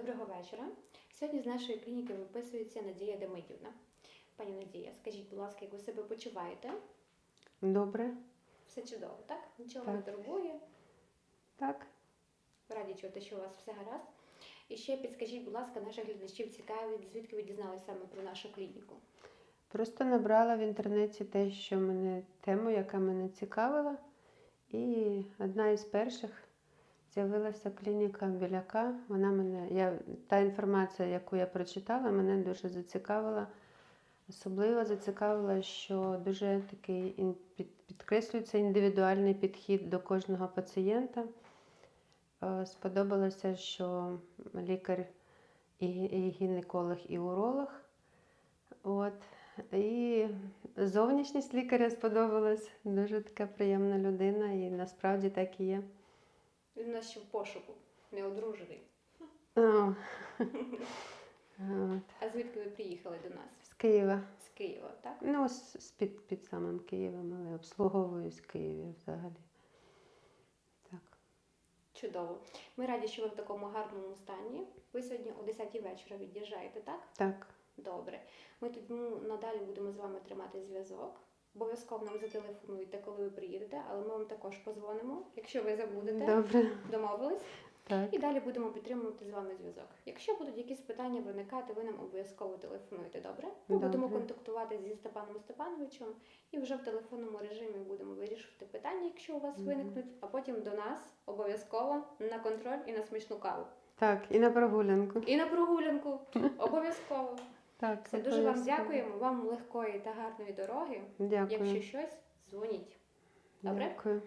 Доброго вечора. Сьогодні з нашої клініки виписується Надія Демидівна. Пані Надія, скажіть, будь ласка, як ви себе почуваєте? Добре. Все чудово, так? Нічого Так. не турбує. Так. Раді чути, що у вас все гаразд. І ще підскажіть, будь ласка, наших глядачів цікавить, звідки ви дізналися саме про нашу клініку. Просто набрала в інтернеті те, що мене тему, яка мене цікавила. І одна із перших з'явилася клініка Біляка. Вона мене, я, та інформація, яку я прочитала, мене дуже зацікавила. Особливо зацікавила, що дуже такий під- підкреслюється індивідуальний підхід до кожного пацієнта. Е, Сподобалося, що лікар і гінеколог, і уролог. От. І зовнішність лікаря сподобалась. Дуже така приємна людина, і насправді так і є. Він у нас ще в пошуку, не одружений. О. От. А звідки ви приїхали до нас? З Києва. З Києва, так? Ну, з, з під, під самим Києвом, але обслуговую з Києва взагалі. Так. Чудово. Ми раді, що ви в такому гарному стані. Ви сьогодні о 10 вечора від'їжджаєте, так? Так. Добре. Ми тому надалі будемо з вами тримати зв'язок. Обов'язково нам зателефонуйте, коли ви приїдете, але ми вам також позвонимо, якщо ви забудете. Добре. Домовились. Так. І далі будемо підтримувати з вами зв'язок. Якщо будуть якісь питання виникати, ви нам обов'язково телефонуйте. Добре? Ми Добре. будемо контактувати зі Степаном Степановичем і вже в телефонному режимі будемо вирішувати питання, якщо у вас Мгм. виникнуть, а потім до нас обов'язково на контроль і на смачну каву. Так, і на прогулянку. І на прогулянку. Обов'язково. Так, Все, дуже вам дякуємо, вам легкої та гарної дороги. Дякую. Якщо щось, дзвоніть. Добре? Дякую.